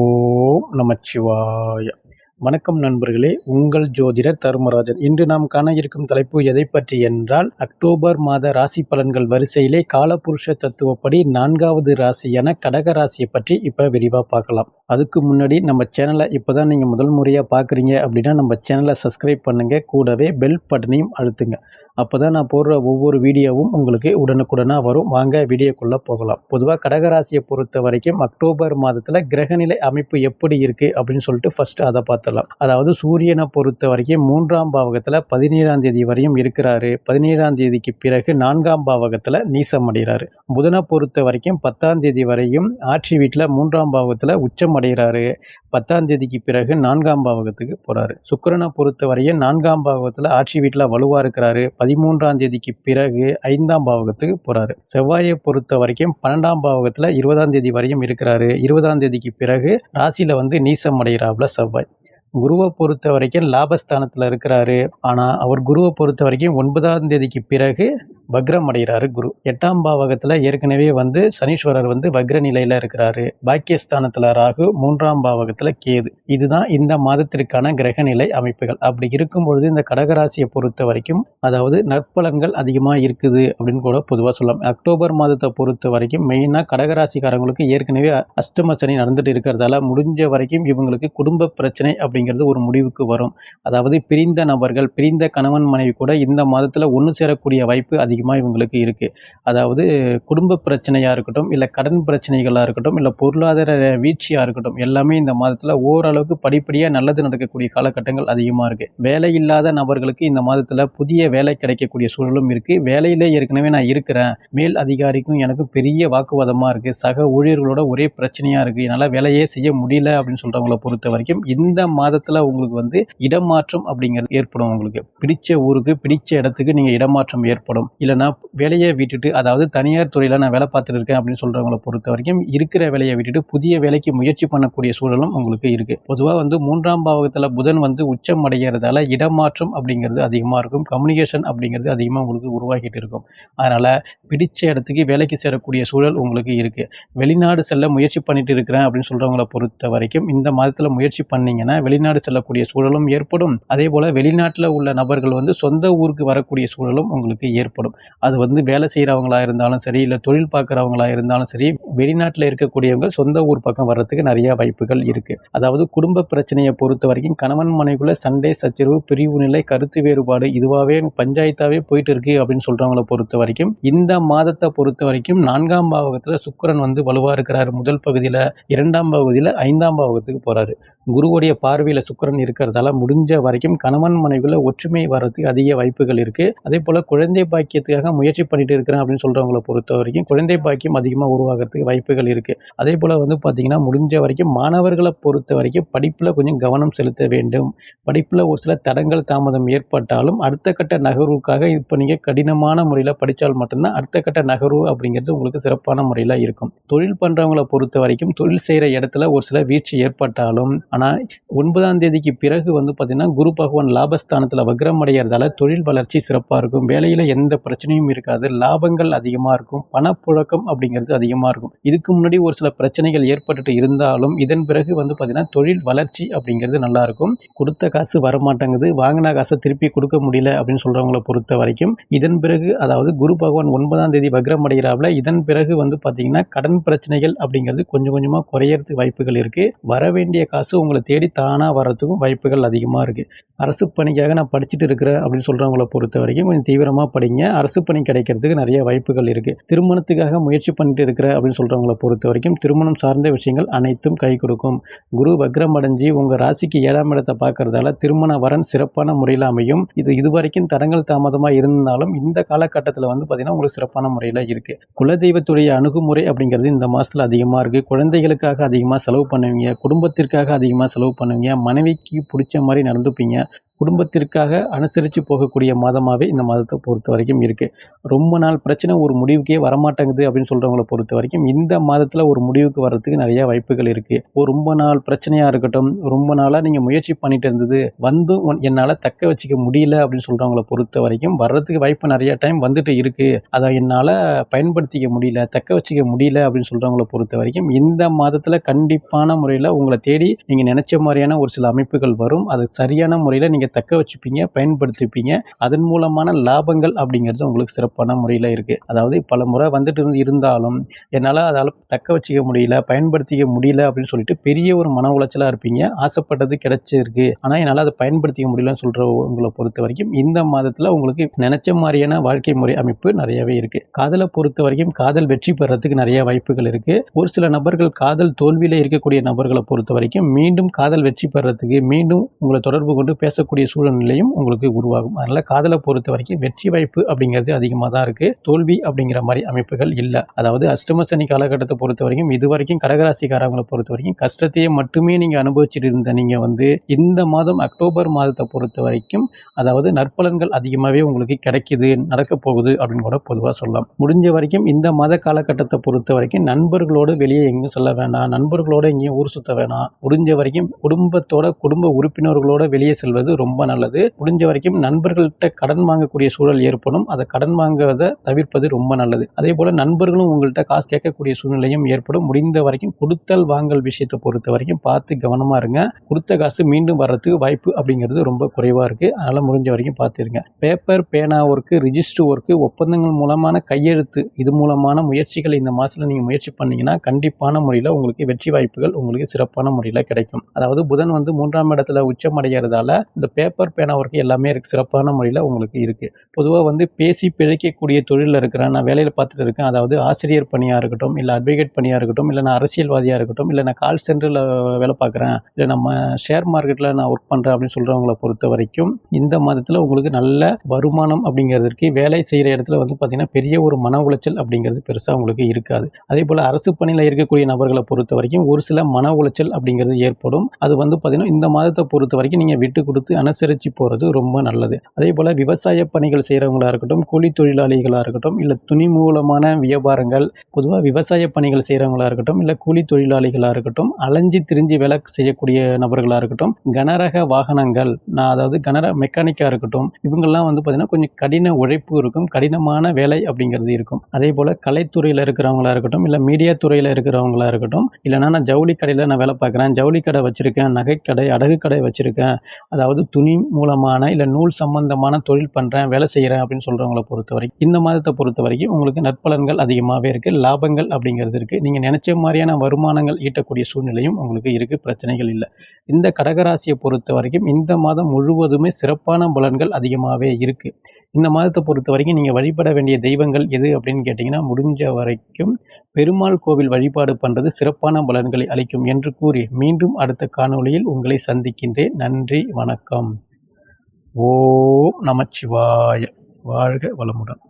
ஓம் நமச்சிவாய. வணக்கம் நண்பர்களே உங்கள் ஜோதிடர் தருமராஜன். இன்று நாம் காண இருக்கும் தலைப்பு எதை பற்றி என்றால் அக்டோபர் மாத ராசி பலன்கள் வரிசையிலே காலபுருஷ தத்துவப்படி நான்காவது ராசியான கடக ராசியை பற்றி இப்போ விரிவாக பார்க்கலாம். அதுக்கு முன்னாடி நம்ம சேனலை இப்போ தான் நீங்கள் முதல் முறையாக பார்க்குறீங்க அப்படின்னா நம்ம சேனலை சப்ஸ்கிரைப் பண்ணுங்கள் கூடவே பெல் பட்டனையும் அழுத்துங்க. அப்போ தான் நான் போடுற ஒவ்வொரு வீடியோவும் உங்களுக்கு உடனுக்குடனாக வரும். வாங்க வீடியோக்குள்ளே போகலாம். பொதுவாக கடகராசியை பொறுத்த வரைக்கும் அக்டோபர் மாதத்தில் கிரகநிலை அமைப்பு எப்படி இருக்குது அப்படின்னு சொல்லிட்டு ஃபஸ்ட்டு அதை பார்த்தலாம் அதாவது சூரியனை பொறுத்த வரைக்கும் மூன்றாம் பாவகத்தில் பதினேழாம் தேதி வரையும் இருக்கிறாரு. பதினேழாம் தேதிக்கு பிறகு நான்காம் பாவகத்தில் நீசம் அடைகிறாரு புதனை பொறுத்த வரைக்கும் பத்தாம் தேதி வரையும் ஆட்சி வீட்டில் மூன்றாம் பாவகத்தில் உச்சம் அடைகிறாரு. பத்தாம் தேதிக்கு பிறகு நான்காம் பாவகத்துக்கு போகிறாரு சுக்கிரனை பொறுத்த வரையும் நான்காம் பாவகத்தில் ஆட்சி வீட்டில் வலுவாக இருக்கிறாரு. பதிமூன்றாம் தேதிக்கு பிறகு ஐந்தாம் பாவகத்துக்கு போகிறாரு செவ்வாயை பொறுத்த வரைக்கும் பன்னெண்டாம் பாவகத்தில் இருபதாம் தேதி வரையும் இருக்கிறாரு. இருபதாம் தேதிக்கு பிறகு ராசியில் வந்து நீசம் அடைகிறாப்புல செவ்வாய். குருவை பொறுத்த வரைக்கும் லாபஸ்தானத்தில் இருக்கிறாரு. ஆனால் அவர் குருவை பொறுத்த வரைக்கும் ஒன்பதாம் தேதிக்கு பிறகு வக்ரம் அடைகிறாரு குரு. எட்டாம் பாவகத்தில் ஏற்கனவே வந்து சனீஸ்வரர் வந்து வக்ர நிலையில் இருக்கிறாரு. பாக்கியஸ்தானத்தில் ராகு மூன்றாம் பாவகத்தில் கேது. இதுதான் இந்த மாதத்திற்கான கிரகநிலை அமைப்புகள். அப்படி இருக்கும் பொழுது இந்த கடகராசியை பொறுத்த வரைக்கும் அதாவது நற்பலன்கள் அதிகமாக இருக்குது அப்படின்னு கூட பொதுவாக சொல்லலாம். அக்டோபர் மாதத்தை பொறுத்த வரைக்கும் மெயினாக கடகராசிக்காரங்களுக்கு ஏற்கனவே அஷ்டம சனி நடந்துட்டு இருக்கிறதால முடிஞ்ச வரைக்கும் இவங்களுக்கு குடும்ப பிரச்சனை அப்படிங்கிறது ஒரு முடிவுக்கு வரும். அதாவது பிரிந்த நபர்கள் பிரிந்த கணவன் மனைவி கூட இந்த மாதத்தில் ஒன்று சேரக்கூடிய வாய்ப்பு அதிகம் அதிகமாக இவங்களுக்கு இருக்குது அதாவது குடும்ப பிரச்சனையாக இருக்கட்டும் இல்லை கடன் பிரச்சனைகளாக இருக்கட்டும் இல்லை பொருளாதார வீழ்ச்சியாக இருக்கட்டும் எல்லாமே இந்த மாதத்தில் ஓரளவுக்கு படிப்படியாக நல்லது நடக்கக்கூடிய காலகட்டங்கள் அதிகமாக இருக்குது வேலை இல்லாத நபர்களுக்கு இந்த மாதத்தில் புதிய வேலை கிடைக்கக்கூடிய சூழலும் இருக்குது வேலையிலே ஏற்கனவே நான் இருக்கிறேன். மேல் அதிகாரிக்கும் எனக்கும் பெரிய வாக்குவாதமாக இருக்குது சக ஊழியர்களோட ஒரே பிரச்சனையாக இருக்குது என்னால் வேலையே செய்ய முடியல அப்படின்னு சொல்கிறவங்கள பொறுத்த வரைக்கும் இந்த மாதத்தில் உங்களுக்கு வந்து இடமாற்றம் அப்படிங்கிறது ஏற்படும் உங்களுக்கு. பிடிச்ச ஊருக்கு பிடிச்ச இடத்துக்கு நீங்கள் இடமாற்றம் ஏற்படும். இல்லை இல்லைனா வேலையை விட்டுட்டு அதாவது தனியார் துறையில் நான் வேலை பார்த்துட்டு இருக்கேன் அப்படின்னு சொல்கிறவங்கள பொறுத்த வரைக்கும் இருக்கிற வேலையை விட்டுட்டு புதிய வேலைக்கு முயற்சி பண்ணக்கூடிய சூழலும் உங்களுக்கு இருக்குது பொதுவாக வந்து மூன்றாம் பாவகத்தில் புதன் வந்து உச்சம் அடைகிறதால இடமாற்றம் அப்படிங்கிறது அதிகமாக இருக்கும். கம்யூனிகேஷன் அப்படிங்கிறது அதிகமாக உங்களுக்கு உருவாகிட்டு இருக்கும். அதனால் பிடிச்ச இடத்துக்கு வேலைக்கு சேரக்கூடிய சூழல் உங்களுக்கு இருக்குது வெளிநாடு செல்ல முயற்சி பண்ணிட்டு இருக்கிறேன் அப்படின்னு சொல்கிறவங்களை பொறுத்த வரைக்கும் இந்த மாதத்தில் முயற்சி பண்ணீங்கன்னா வெளிநாடு செல்லக்கூடிய சூழலும் ஏற்படும். அதே போல் வெளிநாட்டில் உள்ள நபர்கள் வந்து சொந்த ஊருக்கு வரக்கூடிய சூழலும் உங்களுக்கு ஏற்படும். அது வந்து வேலை செய்கிறவங்களா இருந்தாலும் சரி இல்லை தொழில் பார்க்குறவங்களா இருந்தாலும் சரி வெளிநாட்டில் இருக்கக்கூடியவங்க சொந்த ஊர் பக்கம் வர்றதுக்கு நிறையா வாய்ப்புகள் இருக்குது அதாவது குடும்ப பிரச்சனையை பொறுத்த வரைக்கும் கணவன் மனைவிக்குள்ள சண்டை சச்சரவு பிரிவு நிலை கருத்து வேறுபாடு இதுவாகவே பஞ்சாயத்தாகவே போயிட்டு இருக்கு அப்படின்னு சொல்கிறவங்கள பொறுத்த வரைக்கும் இந்த மாதத்தை பொறுத்த வரைக்கும் நான்காம் பாவகத்தில் சுக்கரன் வந்து வலுவாக இருக்கிறார். முதல் பகுதியில் இரண்டாம் பகுதியில் ஐந்தாம் பாவகத்துக்கு போகிறாரு குருவுடைய பார்வையில் சுக்கிரன் இருக்கிறதால முடிஞ்ச வரைக்கும் கணவன் மனைவியில் ஒற்றுமை வர்றதுக்கு அதிக வாய்ப்புகள் இருக்குது அதே போல் குழந்தை பாக்கியத்துக்காக முயற்சி பண்ணிட்டு இருக்கிறேன் அப்படின்னு சொல்கிறவங்கள பொறுத்த வரைக்கும் குழந்தை பாக்கியம் அதிகமாக உருவாகிறதுக்கு வாய்ப்புகள் இருக்குது அதே போல் வந்து பார்த்திங்கன்னா முடிஞ்ச வரைக்கும் மாணவர்களை பொறுத்த வரைக்கும் படிப்பில் கொஞ்சம் கவனம் செலுத்த வேண்டும். படிப்பில் ஒரு சில தடங்கள் தாமதம் ஏற்பட்டாலும் அடுத்த கட்ட நகர்வுக்காக இப்போ நீங்கள் கடினமான முறையில் படித்தால் மட்டும்தான் அடுத்த கட்ட நகர்வு அப்படிங்கிறது உங்களுக்கு சிறப்பான முறையில் இருக்கும். தொழில் பண்ணுறவங்கள பொறுத்த வரைக்கும் தொழில் செய்கிற இடத்துல ஒரு சில வீழ்ச்சி ஏற்பட்டாலும் ஆனால் ஒன்பதாம் தேதிக்கு பிறகு வந்து பார்த்திங்கன்னா குரு பகவான் லாபஸ்தானத்தில் வக்ரம் அடைகிறதால தொழில் வளர்ச்சி சிறப்பாக இருக்கும். வேலையில் எந்த பிரச்சனையும் இருக்காது. லாபங்கள் அதிகமாக இருக்கும். பணப்புழக்கம் அப்படிங்கிறது அதிகமாக இருக்கும். இதுக்கு முன்னாடி ஒரு சில பிரச்சனைகள் ஏற்பட்டுட்டு இருந்தாலும் இதன் பிறகு வந்து பார்த்திங்கன்னா தொழில் வளர்ச்சி அப்படிங்கிறது நல்லாயிருக்கும் கொடுத்த காசு வரமாட்டேங்குது. வாங்கின காசை திருப்பி கொடுக்க முடியல அப்படின்னு சொல்கிறவங்கள பொறுத்த வரைக்கும் இதன் பிறகு அதாவது குரு பகவான் ஒன்பதாம் தேதி வக்ரம் அடைகிறாப்புல இதன் பிறகு வந்து பார்த்திங்கன்னா கடன் பிரச்சனைகள் அப்படிங்கிறது கொஞ்சம் கொஞ்சமாக குறையறதுக்கு வாய்ப்புகள் இருக்குது வர வேண்டிய காசு உங்களை தேடி தானாக வர்றதுக்கும் வாய்ப்புகள் அதிகமாக இருக்குது அரசு பணிக்காக நான் படிச்சுட்டு இருக்கிறேன் அப்படின்னு சொல்கிறவங்கள பொறுத்த வரைக்கும் கொஞ்சம் தீவிரமாக படிங்க. அரசு பணி கிடைக்கிறதுக்கு நிறைய வாய்ப்புகள் இருக்குது திருமணத்துக்காக முயற்சி பண்ணிட்டு இருக்கிற அப்படின்னு சொல்கிறவங்கள பொறுத்த வரைக்கும் திருமணம் சார்ந்த விஷயங்கள் அனைத்தும் கை கொடுக்கும். குரு வக்ரம் அடைஞ்சி உங்கள் ராசிக்கு ஏழாம் இடத்தை பார்க்கறதால திருமண வரன் சிறப்பான முறையில் அமையும். இது இதுவரைக்கும் தடங்கள் தாமதமாக இருந்தாலும் இந்த காலகட்டத்தில் வந்து பார்த்திங்கன்னா உங்களுக்கு சிறப்பான முறையில் இருக்குது குலதெய்வத்துடைய அணுகுமுறை அப்படிங்கிறது இந்த மாதத்தில் அதிகமாக இருக்குது குழந்தைகளுக்காக அதிகமாக செலவு பண்ணுவீங்க. குடும்பத்திற்காக அதிகமாக செலவு பண்ணுவீங்க. மனைவிக்கு பிடிச்ச மாதிரி நடந்துப்பீங்க. குடும்பத்திற்காக அனுசரித்து போகக்கூடிய மாதமாகவே இந்த மாதத்தை பொறுத்த வரைக்கும் இருக்குது ரொம்ப நாள் பிரச்சனை ஒரு முடிவுக்கே வரமாட்டேங்குது அப்படின்னு சொல்கிறவங்கள பொறுத்த வரைக்கும் இந்த மாதத்தில் ஒரு முடிவுக்கு வர்றதுக்கு நிறைய வாய்ப்புகள் இருக்குது ஒரு ரொம்ப நாள் பிரச்சனையாக இருக்கட்டும் ரொம்ப நாளாக நீங்கள் முயற்சி பண்ணிட்டு இருந்தது வந்தும் என்னால் தக்க வச்சுக்க முடியல அப்படின்னு சொல்கிறவங்கள பொறுத்த வரைக்கும் வர்றதுக்கு வாய்ப்பு நிறைய டைம் வந்துட்டு இருக்குது அதை என்னால் பயன்படுத்திக்க முடியல தக்க வச்சுக்க முடியல அப்படின்னு சொல்கிறவங்கள பொறுத்த வரைக்கும் இந்த மாதத்தில் கண்டிப்பான முறையில் உங்களை தேடி நீங்கள் நினச்ச மாதிரியான ஒரு சில அமைப்புகள் வரும். அது சரியான முறையில் நீங்கள் தக்க வச்சுப்பீங்க பயன்படுத்திப்பீங்க. அதன் மூலமான லாபங்கள் அப்படிங்கிறது உங்களுக்கு சிறப்பான முறையில் இருக்குது அதாவது பல முறை வந்துட்டு இருந்து இருந்தாலும் என்னால் அதால் தக்க வச்சுக்க முடியல பயன்படுத்திக்க முடியல அப்படின்னு சொல்லிட்டு பெரிய ஒரு மன உளைச்சலாக இருப்பீங்க. ஆசைப்பட்டது கிடைச்சிருக்கு. ஆனால் என்னால் அதை பயன்படுத்திக்க முடியலன்னு சொல்கிற உங்களை பொறுத்த வரைக்கும் இந்த மாதத்தில் உங்களுக்கு நினச்ச மாதிரியான வாழ்க்கை முறை அமைப்பு நிறையவே இருக்குது காதலை பொறுத்த வரைக்கும் காதல் வெற்றி பெறத்துக்கு நிறைய வாய்ப்புகள் இருக்குது ஒரு சில நபர்கள் காதல் தோல்வியில் இருக்கக்கூடிய நபர்களை பொறுத்த வரைக்கும் மீண்டும் காதல் வெற்றி பெறத்துக்கு மீண்டும் உங்களை தொடர்பு கொண்டு பேசக்கூடிய சூழ்நிலையும் உங்களுக்கு உருவாகும். அதனால் காதலை பொறுத்த வரைக்கும் வெற்றி வாய்ப்பு அப்படிங்கிறது அதிகமாக தான் இருக்குது தோல்வி அப்படிங்கிற மாதிரி அமைப்புகள் இல்லை. அதாவது அஷ்டம சனி காலகட்டத்தை பொறுத்த வரைக்கும் இது வரைக்கும் கடகராசிக்காரங்களை பொறுத்த வரைக்கும் கஷ்டத்தையே மட்டுமே நீங்கள் அனுபவிச்சுட்டு இருந்த நீங்கள் வந்து இந்த மாதம் அக்டோபர் மாதத்தை பொறுத்த வரைக்கும் அதாவது நற்பலன்கள் அதிகமாகவே உங்களுக்கு கிடைக்குது நடக்க போகுது அப்படின்னு கூட பொதுவாக சொல்லலாம். முடிஞ்ச வரைக்கும் இந்த மத காலகட்டத்தை பொறுத்த வரைக்கும் நண்பர்களோடு வெளியே எங்கேயும் சொல்ல வேணாம். நண்பர்களோடு எங்கேயும் ஊர் சுற்ற வேணாம். முடிஞ்ச வரைக்கும் குடும்பத்தோட குடும்ப உறுப்பினர்களோட வெளியே செல்வது ரொம்ப ரொம்ப நல்லது. முடிஞ்ச வரைக்கும் நண்பர்கள்ட்ட கடன் வாங்கக்கூடிய சூழல் ஏற்படும். அதை கடன் வாங்குவதை தவிர்ப்பது ரொம்ப நல்லது. அதே போல் நண்பர்களும் உங்கள்கிட்ட காசு கேட்கக்கூடிய சூழ்நிலையும் ஏற்படும். முடிந்த வரைக்கும் கொடுத்தல் வாங்கல் விஷயத்தை பொறுத்த வரைக்கும் பார்த்து கவனமாக இருங்க. கொடுத்த காசு மீண்டும் வர்றதுக்கு வாய்ப்பு அப்படிங்கிறது ரொம்ப குறைவாக இருக்குது அதனால் முடிஞ்ச வரைக்கும் பார்த்துருங்க. பேப்பர் பேனா ஒர்க்கு ரிஜிஸ்டர் ஒர்க்கு ஒப்பந்தங்கள் மூலமான கையெழுத்து இது மூலமான முயற்சிகளை இந்த மாதத்தில் நீங்கள் முயற்சி பண்ணீங்கன்னா கண்டிப்பான முறையில் உங்களுக்கு வெற்றி வாய்ப்புகள் உங்களுக்கு சிறப்பான முறையில் கிடைக்கும். அதாவது புதன் வந்து மூன்றாம் இடத்துல உச்சம் அடைகிறதால இந்த பேப்பர் பேனா ஒர்க்கு எல்லாமே இருக்குது சிறப்பான முறையில் உங்களுக்கு இருக்குது பொதுவாக வந்து பேசி பிழைக்கக்கூடிய தொழிலில் இருக்கிறேன். நான் வேலையில் பார்த்துட்டு இருக்கேன். அதாவது ஆசிரியர் பணியாக இருக்கட்டும் இல்லை அட்வொகேட் பணியாக இருக்கட்டும் இல்லை நான் அரசியல்வாதியாக இருக்கட்டும் இல்லை நான் கால் சென்டரில் வேலை பார்க்குறேன் இல்லை நம்ம ஷேர் மார்க்கெட்டில் நான் ஒர்க் பண்ணுறேன் அப்படின்னு சொல்கிறவங்கள பொறுத்த வரைக்கும் இந்த மாதத்தில் உங்களுக்கு நல்ல வருமானம் அப்படிங்கிறதுக்கு வேலை செய்கிற இடத்துல வந்து பார்த்திங்கன்னா பெரிய ஒரு மன உளைச்சல் அப்படிங்கிறது பெருசாக உங்களுக்கு இருக்காது. அதே போல் அரசு பணியில் இருக்கக்கூடிய நபர்களை பொறுத்த வரைக்கும் ஒரு சில மன உளைச்சல் அப்படிங்கிறது ஏற்படும். அது வந்து பார்த்திங்கன்னா இந்த மாதத்தை பொறுத்த வரைக்கும் நீங்கள் விட்டு கொடுத்து அனுசரித்து போகிறது ரொம்ப நல்லது. அதே போல் விவசாய பணிகள் செய்கிறவங்களா இருக்கட்டும் கூலி தொழிலாளிகளாக இருக்கட்டும் இல்லை துணி மூலமான வியாபாரங்கள் பொதுவாக விவசாய பணிகள் செய்கிறவங்களா இருக்கட்டும் இல்லை கூலி தொழிலாளிகளாக இருக்கட்டும் அலைஞ்சி திரிஞ்சு வேலை செய்யக்கூடிய நபர்களாக இருக்கட்டும் கனரக வாகனங்கள் நான் அதாவது கனர மெக்கானிக்காக இருக்கட்டும் இவங்கெல்லாம் வந்து பார்த்திங்கன்னா கொஞ்சம் கடின உழைப்பு இருக்கும் கடினமான வேலை அப்படிங்கிறது இருக்கும். அதே போல் கலைத்துறையில் இருக்கிறவங்களா இருக்கட்டும் இல்லை மீடியா துறையில் இருக்கிறவங்களா இருக்கட்டும் இல்லைனா நான் ஜவுளி கடையில் நான் வேலை பார்க்குறேன் ஜவுளி கடை வச்சுருக்கேன் நகைக்கடை அடகு கடை வச்சுருக்கேன் அதாவது துணி மூலமான இல்லை நூல் சம்பந்தமான தொழில் பண்ணுறேன் வேலை செய்கிறேன் அப்படின்னு சொல்கிறவங்கள பொறுத்த வரைக்கும் இந்த மாதத்தை பொறுத்த வரைக்கும் உங்களுக்கு நற்பலன்கள் அதிகமாகவே இருக்குது லாபங்கள் அப்படிங்கிறது இருக்குது நீங்கள் நினச்ச மாதிரியான வருமானங்கள் ஈட்டக்கூடிய சூழ்நிலையும் உங்களுக்கு இருக்குது பிரச்சனைகள் இல்லை. இந்த கடகராசியை பொறுத்த வரைக்கும் இந்த மாதம் முழுவதுமே சிறப்பான பலன்கள் அதிகமாகவே இருக்குது இந்த மாதத்தை பொறுத்த வரைக்கும் நீங்கள் வழிபட வேண்டிய தெய்வங்கள் எது அப்படின்னு கேட்டிங்கன்னா முடிஞ்ச வரைக்கும் பெருமாள் கோவில் வழிபாடு பண்ணுறது சிறப்பான பலன்களை அளிக்கும் என்று கூறி மீண்டும் அடுத்த காணொளியில் உங்களை சந்திக்கின்றேன். நன்றி வணக்கம். ஓம் நமச்சிவாய. வாழ்க வளமுடன்.